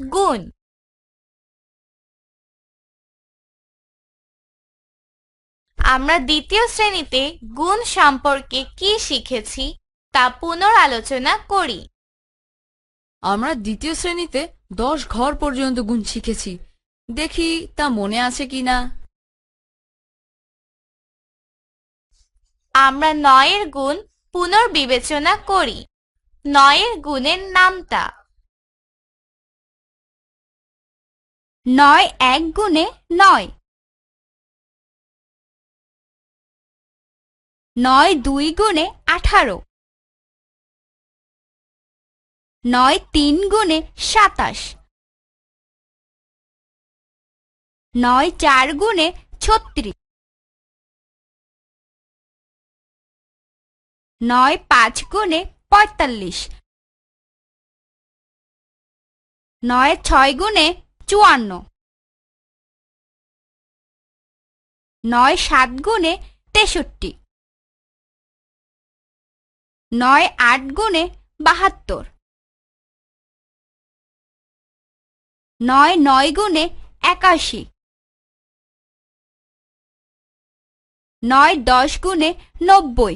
Gun. আমরা দ্বিতীয় শ্রেণীতে গুণ সম্পর্কে কি শিখেছি তা পুনর আলোচনা করি। আমরা দ্বিতীয় শ্রেণীতে দশ ঘর পর্যন্ত গুণ শিখেছি। দেখি তা মনে আছে কি না আমরা নয়ের গুণ পুনর্বিবেচনা করি। নয়ের গুণের নামটা। নয় এক গুণে নয়। নয় দুই গুণে আঠারো। নয় তিন গুণে সাতাশ। নয় চার গুণে ছত্রিশ। নয় পাঁচ গুণে পঁয়তাল্লিশ। নয় ছয় গুণে চুয়ান্ন। নয় সাত গুণে তেষট্টি। নয় আট গুণে বাহাত্তর। নয় নয় গুণে একাশি। নয় দশ গুণে নব্বই।